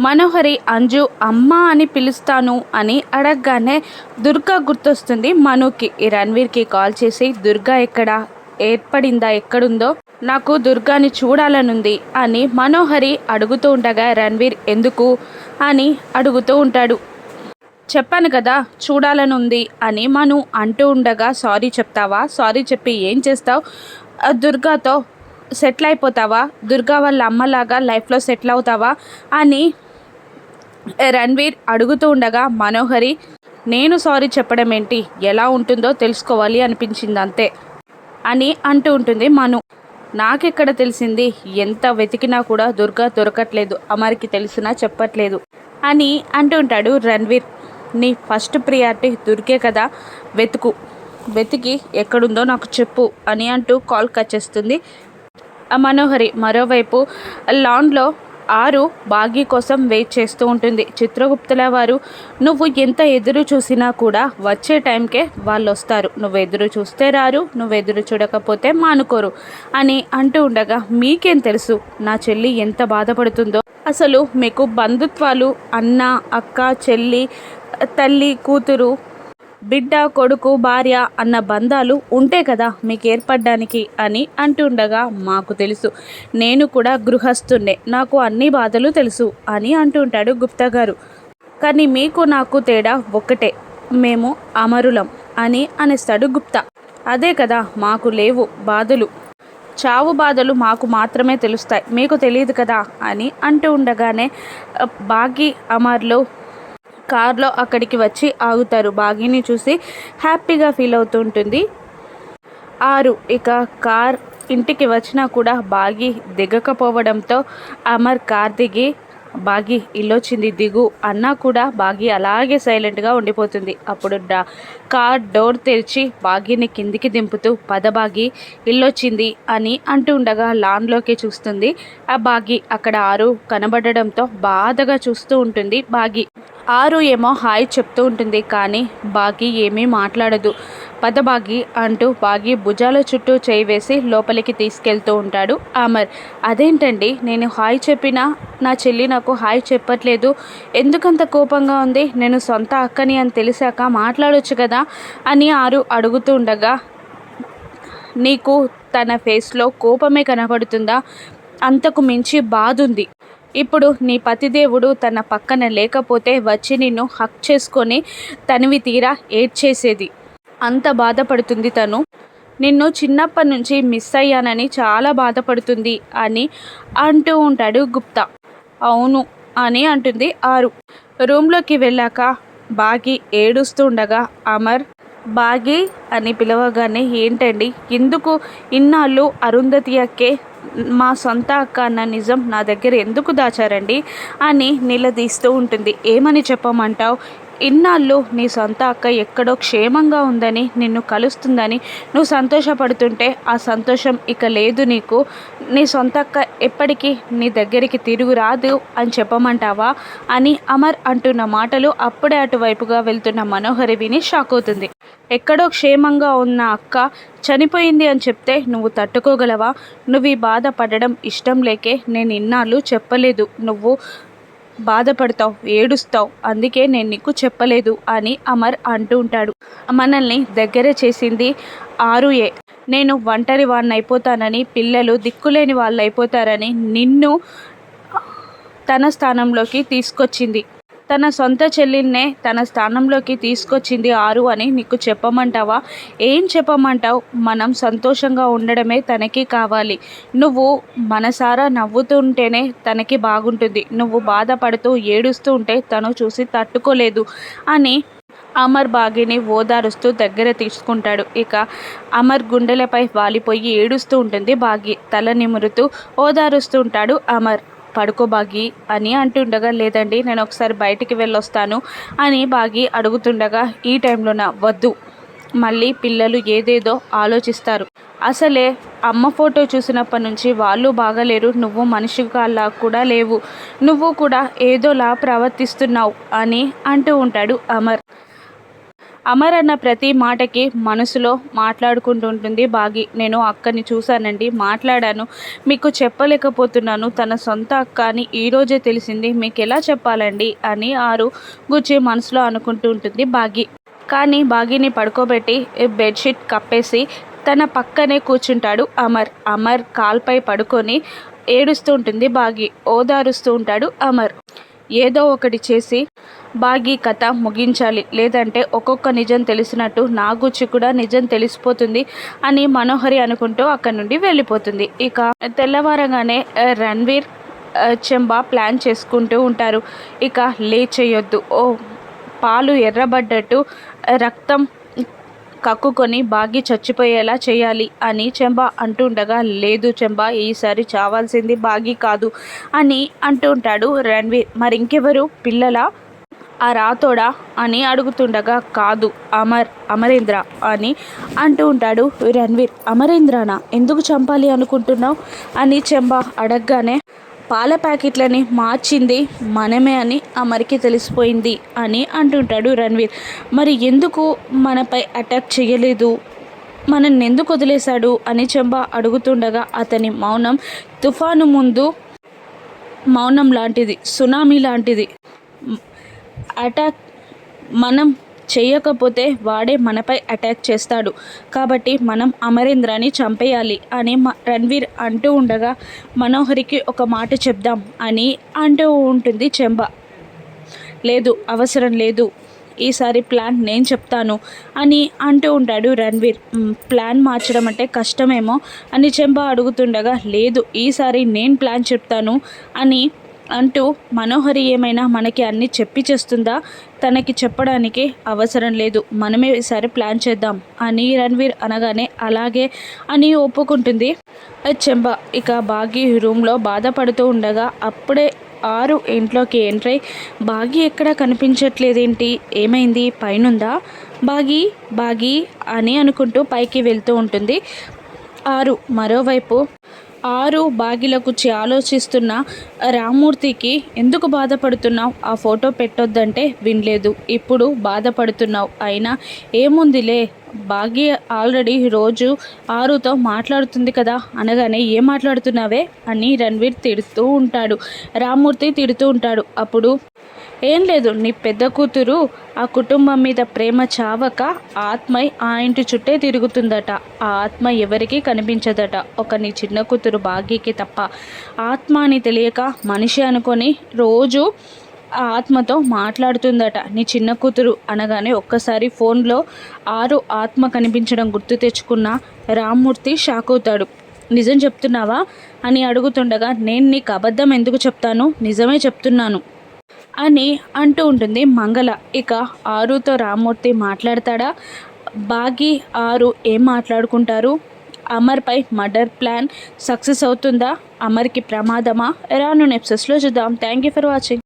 మనోహరి అంజు అమ్మ అని పిలుస్తాను అని అడగగానే దుర్గా గుర్తొస్తుంది మనుకి. ఈ రణ్వీర్కి కాల్ చేసి దుర్గా ఎక్కడ? ఏర్పడిందా? ఎక్కడుందో? నాకు దుర్గాని చూడాలనుంది అని మనోహరి అడుగుతూ ఉండగా రణ్వీర్ ఎందుకు? అని అడుగుతూ ఉంటాడు. చెప్పాను కదా చూడాలని ఉంది అని మను అంటూ ఉండగా సారీ చెప్తావా? సారీ చెప్పి ఏం చేస్తావు? ఆ దుర్గాతో సెటిల్ అయిపోతావా దుర్గా వాళ్ళ అమ్మలాగా లైఫ్లో సెటిల్ అవుతావా అని రణ్వీర్ అడుగుతూ ఉండగా మనోహరి నేను సారీ చెప్పడం ఏంటి? ఎలా ఉంటుందో తెలుసుకోవాలి అనిపించింది అంతే అని అంటూ ఉంటుంది మను. నాకెక్కడ తెలిసింది? ఎంత వెతికినా కూడా దుర్గా దొరకట్లేదు అమరికి తెలిసినా చెప్పట్లేదు అని అంటూ ఉంటాడు రణ్వీర్. నీ ఫస్ట్ ప్రియారిటీ దుర్గే కదా వెతుకు. వెతికి ఎక్కడుందో నాకు చెప్పు అని అంటూ కాల్ కట్ చేస్తుంది. మనోహరి మరోవైపు లాన్లో ఆరు బాగీ కోసం వెయిట్ చేస్తూ ఉంటుంది. చిత్రగుప్తుల వారు నువ్వు ఎంత ఎదురు చూసినా కూడా వచ్చే టైంకే వాళ్ళు వస్తారు నువ్వు ఎదురు చూస్తే రారు నువ్వు ఎదురు చూడకపోతే మానుకోరు అని అంటూ ఉండగా మీకేం తెలుసు? నా చెల్లి ఎంత బాధపడుతుందో. అసలు మీకు బంధుత్వాలు అన్న అక్క చెల్లి తల్లి కూతురు బిడ్డ కొడుకు భార్య అన్న బంధాలు ఉంటే కదా మీకు ఏర్పడడానికి అని అంటుండగా మాకు తెలుసు. నేను కూడా గృహస్థున్నే. నాకు అన్ని బాధలు తెలుసు అని అంటుంటాడు గుప్తా గారు కానీ మీకు నాకు తేడా ఒక్కటే. మేము అమరులం అని అనేస్తాడు గుప్తా. అదే కదా మాకు లేవు బాధలు. చావు బాధలు మాకు మాత్రమే తెలుస్తాయి. మీకు తెలియదు కదా అని అంటూ ఉండగానే బాకీ అమర్లు కార్లో అక్కడికి వచ్చి ఆగుతారు. బాగీని చూసి హ్యాపీగా ఫీల్ అవుతుంటుంది. ఆరు ఇక కార్ ఇంటికి వచ్చినా కూడా బాగి దిగకపోవడంతో అమర్ కార్ దిగి బాగి ఇల్లొచ్చింది దిగు అన్నా కూడా బాగి అలాగే సైలెంట్గా ఉండిపోతుంది. అప్పుడు డా కార్ డోర్ తెరిచి బాగిని కిందికి దింపుతూ పద బాగి ఇల్లొచ్చింది అని అంటూ ఉండగా లాన్లోకి చూస్తుంది. ఆ బాగి అక్కడ ఆరు కనబడడంతో బాధగా చూస్తూ ఉంటుంది బాగి. ఆరు ఏమో హాయ్ చెప్తూ ఉంటుంది కానీ బాగి ఏమీ మాట్లాడదు. పద బాగి అంటూ బాగి భుజాల చుట్టూ చేయి వేసి లోపలికి తీసుకెళ్తూ ఉంటాడు అమర్. అదేంటండి నేను హాయ్ చెప్పినా నా చెల్లి నాకు హాయ్ చెప్పట్లేదు. ఎందుకంత కోపంగా ఉంది? నేను సొంత అక్కని అని తెలిసాక మాట్లాడొచ్చు కదా? అని ఆరు అడుగుతూ ఉండగా నీకు తన ఫేస్లో కోపమే కనబడుతుందా అంతకు మించి బాధ ఉంది ఇప్పుడు నీ పతిదేవుడు తన పక్కన లేకపోతే వచ్చి నిన్ను హక్ చేసుకొని తనివి తీరా ఏడ్చేసేది. అంత బాధపడుతుంది తను. నిన్ను చిన్నప్పటి నుంచి మిస్ అయ్యానని చాలా బాధపడుతుంది అని అంటూ ఉంటాడు గుప్తా. అవును అని అంటుంది ఆరు. రూమ్లోకి వెళ్ళాక బాగి ఏడుస్తుండగా అమర్ బాగి అని పిలవగానే ఏంటండి? ఎందుకు ఇన్నాళ్ళు అరుంధతి అక్కే మా సొంత అక్క అన్న నిజం నా దగ్గర ఎందుకు దాచారండి? అని నిలదీస్తూ ఉంటుంది. ఏమని చెప్పమంటావు? ఇన్నాళ్ళు నీ సొంత అక్క ఎక్కడో క్షేమంగా ఉందని నిన్ను కలుస్తుందని నువ్వు సంతోషపడుతుంటే ఆ సంతోషం ఇక లేదు నీకు. నీ సొంత అక్క ఎప్పటికీ నీ దగ్గరికి తిరుగు రాదు అని చెప్పమంటావా? అని అమర్ అంటున్న మాటలు అప్పుడే అటువైపుగా వెళ్తున్న మనోహరి విని షాక్ అవుతుంది. ఎక్కడో క్షేమంగా ఉన్న అక్క చనిపోయింది అని చెప్తే నువ్వు తట్టుకోగలవా? నువ్వు ఈ బాధ పడడం ఇష్టం లేకే నేను ఇన్నాళ్ళు చెప్పలేదు. నువ్వు బాధపడతావు ఏడుస్తావు. అందుకే నేను నీకు చెప్పలేదు అని అమర్ అంటూ ఉంటాడు. మనల్ని దగ్గర చేసింది ఆరు ఏ నేను ఒంటరి వాడిని అయిపోతానని పిల్లలు దిక్కులేని వాళ్ళు అయిపోతారని నిన్ను తన స్థానంలోకి తీసుకొచ్చింది. తన సొంత చెల్లినే తన స్థానంలోకి తీసుకొచ్చింది ఆరు అని నీకు చెప్పమంటావా? ఏం చెప్పమంటావు? మనం సంతోషంగా ఉండడమే తనకి కావాలి. నువ్వు మనసారా నవ్వుతుంటేనే తనకి బాగుంటుంది. నువ్వు బాధపడుతూ ఏడుస్తూ ఉంటే తను చూసి తట్టుకోలేదు అని అమర్ బాగిని ఓదారుస్తూ దగ్గర తీసుకుంటాడు. ఇక అమర్ గుండెలపై వాలిపోయి ఏడుస్తూ ఉంటుంది బాగి. తల నిమురుతూ ఓదారుస్తూ ఉంటాడు అమర్. పడుకో బాగి అని అంటుండగా లేదండి నేను ఒకసారి బయటికి వెళ్ళొస్తాను అని బాగి అడుగుతుండగా ఈ టైంలోన? వద్దు. మళ్ళీ పిల్లలు ఏదేదో ఆలోచిస్తారు. అసలే అమ్మ ఫోటో చూసినప్పటి నుంచి వాళ్ళు బాగలేరు. నువ్వు మనిషిగా కూడా లేవు. నువ్వు కూడా ఏదోలా ప్రవర్తిస్తున్నావు అని అంటూ ఉంటాడు అమర్. అమర్ అన్న ప్రతి మాటకి మనసులో మాట్లాడుకుంటూ ఉంటుంది బాగి నేను అక్కని చూశానండి. మాట్లాడాను. మీకు చెప్పలేకపోతున్నాను. తన సొంత అక్క అని ఈరోజే తెలిసింది. మీకు ఎలా చెప్పాలండి? అని ఆరు గుచ్చి మనసులో అనుకుంటూ ఉంటుంది బాగి. కానీ బాగిని పడుకోబెట్టి బెడ్షీట్ కప్పేసి తన పక్కనే కూర్చుంటాడు అమర్. అమర్ కాల్పై పడుకొని ఏడుస్తూ ఉంటుంది బాగి. ఓదారుస్తూ ఉంటాడు అమర్. ఏదో ఒకటి చేసి బాగి కథ ముగించాలి. లేదంటే ఒక్కొక్క నిజం తెలిసినట్టు నా కూడా నిజం తెలిసిపోతుంది అని మనోహరి అనుకుంటూ అక్కడి నుండి వెళ్ళిపోతుంది. ఇక తెల్లవారగానే రణ్వీర్ చెంబా ప్లాన్ చేసుకుంటూ ఉంటారు. ఇక లేచేయొద్దు ఓ పాలు ఎర్రబడ్డట్టు రక్తం కక్కుకొని బాగి చచ్చిపోయేలా చేయాలి అని చెంబా అంటుండగా లేదు చెంబా ఈసారి చావాల్సింది బాగి కాదు అని అంటుంటాడు రణ్వీర్. మరింకెవరు? పిల్లల? ఆ రాతోడా అని అడుగుతుండగా కాదు అమర్ అమరేంద్ర అని అంటూ ఉంటాడు రణ్వీర్. అమరేంద్రనా? ఎందుకు చంపాలి అనుకుంటున్నావు? అని చెంబ అడగగానే పాల ప్యాకెట్లని మార్చింది మనమే అని అమరికి తెలిసిపోయింది అని అంటుంటాడు రణ్వీర్. మరి ఎందుకు మనపై అటాక్ చేయలేదు? మనల్ని ఎందుకు వదిలేశాడు? అని చెంబ అడుగుతుండగా అతని మౌనం తుఫాను ముందు మౌనం లాంటిది సునామీ లాంటిది. అటాక్ మనం చేయకపోతే వాడే మనపై అటాక్ చేస్తాడు. కాబట్టి మనం అమరేంద్రని చంపేయాలి అని రణ్వీర్ అంటూ ఉండగా మనోహరికి ఒక మాట చెప్దాం అని అంటూ ఉంటుంది చెంబ. లేదు అవసరం లేదు. ఈసారి ప్లాన్ నేను చెప్తాను అని అంటూ ఉంటాడు రణ్వీర్. ప్లాన్ మార్చడం అంటే కష్టమేమో అని చెంబ అడుగుతుండగా లేదు ఈసారి నేను ప్లాన్ చెప్తాను అని అంటూ మనోహరి ఏమైనా మనకి అన్ని చెప్పి చేస్తుందా? తనకి చెప్పడానికి అవసరం లేదు. మనమే ఈసారి ప్లాన్ చేద్దాం అని రణ్వీర్ అనగానే అలాగే అని ఒప్పుకుంటుంది. చెంబ ఇక బాగి రూమ్లో బాధపడుతూ ఉండగా అప్పుడే ఆరు ఇంట్లోకి ఎంట్రై బాగి ఎక్కడ కనిపించట్లేదేంటి? ఏమైంది? పైనుందా? బాగి బాగి అని అనుకుంటూ పైకి వెళ్తూ ఉంటుంది. ఆరు మరోవైపు ఆరు బాగిలకుచ్చి ఆలోచిస్తున్న రామూర్తికి ఎందుకు బాధపడుతున్నావు? ఆ ఫోటో పెట్టొద్దంటే వినలేదు. ఇప్పుడు బాధపడుతున్నావు. అయినా ఏముందిలే? బాగి ఆల్రెడీ రోజు ఆరుతో మాట్లాడుతుంది కదా? అనగానే ఏం మాట్లాడుతున్నావే? అని రణ్వీర్ తిడుతూ ఉంటాడు. రామూర్తి తిడుతూ ఉంటాడు. అప్పుడు ఏం లేదు నీ పెద్ద కూతురు ఆ కుటుంబం మీద ప్రేమ చావక ఆత్మ ఆ ఇంటి చుట్టే తిరుగుతుందట. ఆ ఆత్మ ఎవరికీ కనిపించదట. ఒక నీ చిన్న కూతురు భాగ్యకి తప్ప. ఆత్మ అని తెలియక మనిషి అనుకొని రోజు ఆ ఆత్మతో మాట్లాడుతుందట. నీ చిన్న కూతురు అనగానే ఒక్కసారి ఫోన్లో ఆరు ఆత్మ కనిపించడం గుర్తు తెచ్చుకున్న రామ్మూర్తి షాక్ అవుతాడు. నిజం చెప్తున్నావా? అని అడుగుతుండగా నేను నీకు అబద్ధం ఎందుకు చెప్తాను? నిజమే చెప్తున్నాను. అని అంటూ ఉంటుంది మంగళ. ఇక ఆరుతో రామ్మూర్తి మాట్లాడతాడా? బాగి ఆరు ఏం మాట్లాడుకుంటారు? అమర్పై మర్డర్ ప్లాన్ సక్సెస్ అవుతుందా? అమర్కి ప్రమాదమా? రాను నెప్సెస్లో చూద్దాం. Thank you for watching.